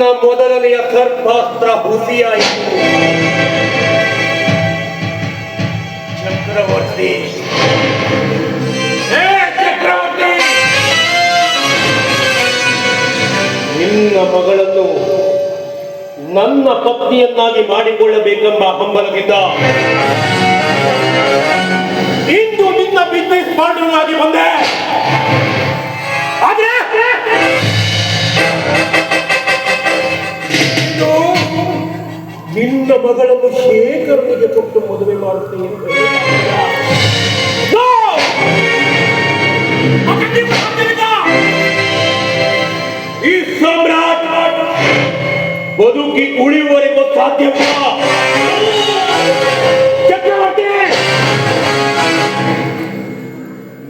ನನ್ನ ಮೊದಲನೆಯ ಸರ್ಪಾಸ್ತ್ರ ಹುಸಿಯಾಯಿತು ಚಕ್ರವರ್ತಿ. ಚಕ್ರವರ್ತಿ! ನಿನ್ನ ಮಗಳನ್ನು ನನ್ನ ಪತ್ನಿಯನ್ನಾಗಿ ಮಾಡಿಕೊಳ್ಳಬೇಕೆಂಬ ಹಂಬಲದಿಂದ ಇಂದು ನಿನ್ನ ಬಿಸ್ನೆಸ್ ಪಾರ್ಟ್ನರ್ ಆಗಿ ಬಂದೆ. ಆದ್ರೆ ನಿನ್ನ ಮಗಳನ್ನು ಶೇಖರನಿಗೆ ಕೊಟ್ಟು ಮದುವೆ ಮಾಡುತ್ತೇನೆ. ಈ ಸಾಮ್ರಾಟ್ ಬದುಕಿ ಉಳಿಯುವವರೆಗೂ ಸಾಧ್ಯವಿಲ್ಲ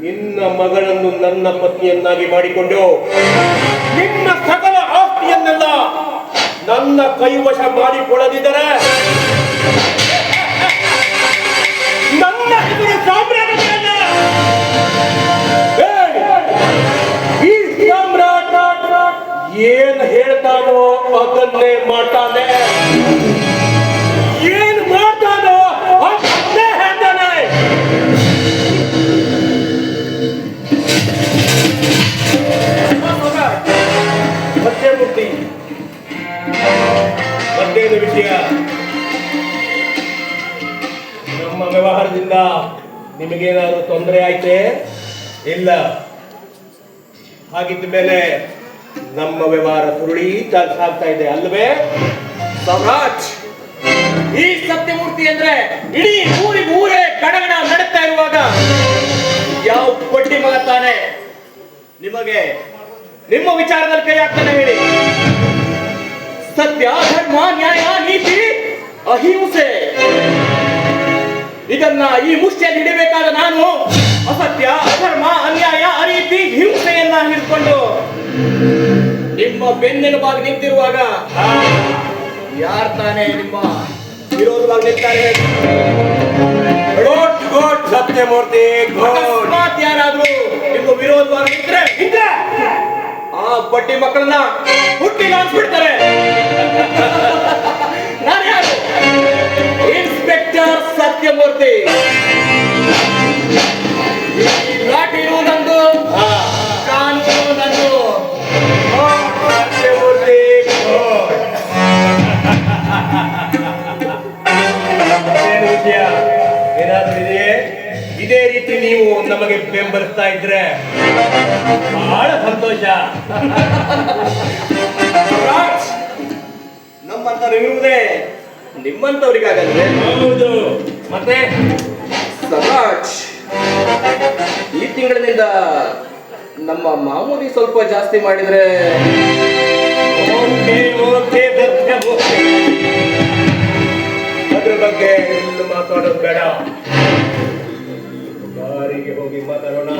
ನಿನ್ನ ಮಗಳನ್ನು ನನ್ನ ಪತ್ನಿಯನ್ನಾಗಿ ಮಾಡಿಕೊಂಡು ನನ್ನ ಕೈವಶ ಮಾಡಿಕೊಳ್ಳದಿದ್ದರೆ ನನ್ನ! ಈ ಸಾಮ್ರಾಟ ಏನ್ ಹೇಳ್ತಾನೋ ಅದನ್ನೇ ಮಾಡ್ತಾನೆ ನಮ್ಮ ವ್ಯವಹಾರದಿಂದ ನಿಮಗೇನಾದರೂ ತೊಂದರೆ ಆಯ್ತೆ? ಇಲ್ಲ. ಹಾಗಿದ್ದ ಮೇಲೆ ನಮ್ಮ ವ್ಯವಹಾರ ಸುರುಳಿ ಸಾಗ್ತಾ ಇದೆ ಅಲ್ವೇ ಸಮ್ರಾಟ್, ಈ ಸತ್ಯಮೂರ್ತಿ ಅಂದ್ರೆ ಇಡೀ ಊರಿ ಊರೇ ಗಡಗಡ ನಡೀತಾ ಇರುವಾಗ ಯಾವ ಬಡ್ಡಿ ಮಗ ತಾನೆ? ನಿಮಗೆ ನಿಮ್ಮ ವಿಚಾರದಲ್ಲಿ ಕೈ ಹಾಕ್ತಾನೆ ಹೇಳಿ. ಸತ್ಯ, ಧರ್ಮ, ನ್ಯಾಯ, ನೀತಿ, ಅಹಿಂಸೆ ಇದನ್ನ ಈ ಮುಷ್ಟಿಯಲ್ಲಿ ಹಿಡಿಬೇಕಾದ ನಾನು ಅಸತ್ಯ ಅಧರ್ಮ ಅನ್ಯಾಯ ಅನೀತಿ ಹಿಂಸೆಯನ್ನ ಹಿಡ್ಕೊಂಡು ನಿಮ್ಮ ಬೆನ್ನೆಲುಬಾಗಿ ನಿಂತಿರುವಾಗ ಯಾರ್ ತಾನೇ ನಿಮ್ಮ ವಿರೋಧವಾಗಿ ಸತ್ಯಮೂರ್ತಿ ಅಕಸ್ಮಾತ್ ಯಾರಾದ್ರೂ ನಿಮ್ಮ ವಿರೋಧವಾಗಿ ನಿಂತ್ರೆ ಆ ಬಡ್ಡಿ ಮಕ್ಕಳನ್ನ ಹುಟ್ಟಿ ಅನ್ಸ್ಬಿಡ್ತಾರೆ ಇದೇ ರೀತಿ ನೀವು ನಮಗೆ ಬೆಂಬಲಿಸ್ತಾ ಇದ್ರೆ ಬಹಳ ಸಂತೋಷ. ನಮ್ಮಂತವ್ರು ಇರುವುದೇ ನಿಮ್ಮಂತವ್ರಿಗಾಗಲ್ವೇ ಹೌದು. ಮತ್ತೆ? ಸಮಾಜ್ ಈ ತಿಂಗಳಿನಿಂದ ನಮ್ಮ ಮಾಮೂಲಿ ಸ್ವಲ್ಪ ಜಾಸ್ತಿ ಮಾಡಿದ್ರೆ ಅದ್ರ ಬಗ್ಗೆ ಮಾತಾಡೋದು ಬೇಡ. ಮನೆಗೆ ಹೋಗಿ ಮಾತಾಡೋಣ.